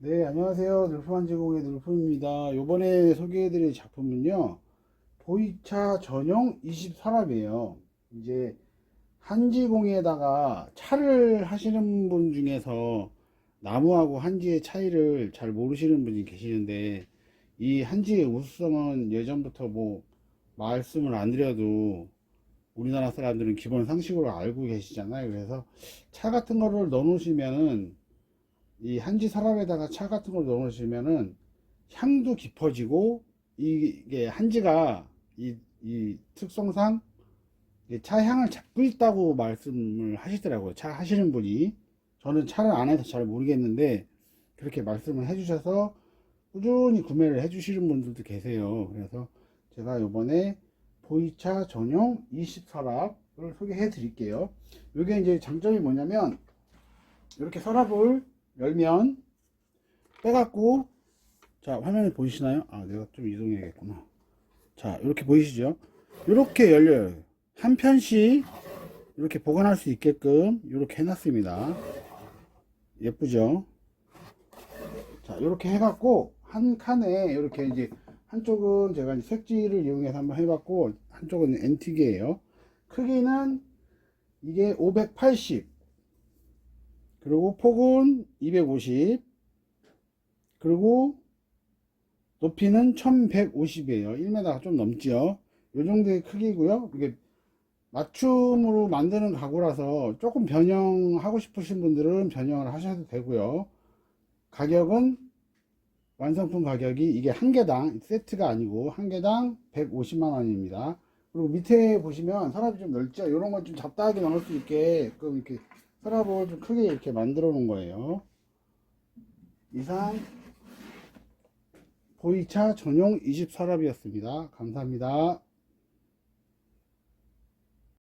네, 안녕하세요. 늘품한지공의 늘품입니다. 요번에 소개해드릴 작품은요, 보이차 전용 20서랍이에요. 이제 한지공에다가 차를 하시는 분 중에서 나무하고 한지의 차이를 잘 모르시는 분이 계시는데, 이 한지의 우수성은 예전부터 뭐, 말씀을 안 드려도 우리나라 사람들은 기본 상식으로 알고 계시잖아요. 그래서 차 같은 거를 넣어 놓으시면은 이 한지 서랍에다가 차 같은 걸 넣어 놓으시면은 향도 깊어지고 이게 한지가 이, 이 특성상 차 향을 잡고 있다고 말씀을 하시더라고요. 차 하시는 분이. 저는 차를 안 해서 잘 모르겠는데 그렇게 말씀을 해주셔서 꾸준히 구매를 해주시는 분들도 계세요. 그래서 제가 요번에 보이차 전용 20서랍을 소개해 드릴게요. 이게 이제 장점이 뭐냐면 이렇게 서랍을 열면 빼갖고 자 화면에 보이시나요? 아 내가 좀 이동해야겠구나. 자 이렇게 보이시죠? 이렇게 열려요. 한 편씩 이렇게 보관할 수 있게끔 이렇게 해놨습니다. 예쁘죠? 자 이렇게 해갖고 한 칸에 이렇게 이제 한쪽은 제가 이제 색지를 이용해서 한번 해봤고 한쪽은 앤틱이에요. 크기는 이게 580 그리고 폭은 250 그리고 높이는 1150이에요. 1m가 좀 넘죠 이 정도의 크기고요. 이게 맞춤으로 만드는 가구라서 조금 변형하고 싶으신 분들은 변형을 하셔도 되고요. 가격은 완성품 가격이 이게 한 개당 세트가 아니고 한 개당 150만 원입니다. 그리고 밑에 보시면 서랍이 좀 넓죠? 이런 건 좀 잡다하게 넣을 수 있게 그 이렇게 서랍을 좀 크게 이렇게 만들어 놓은 거예요. 이상 보이차 전용 20 서랍이었습니다. 감사합니다.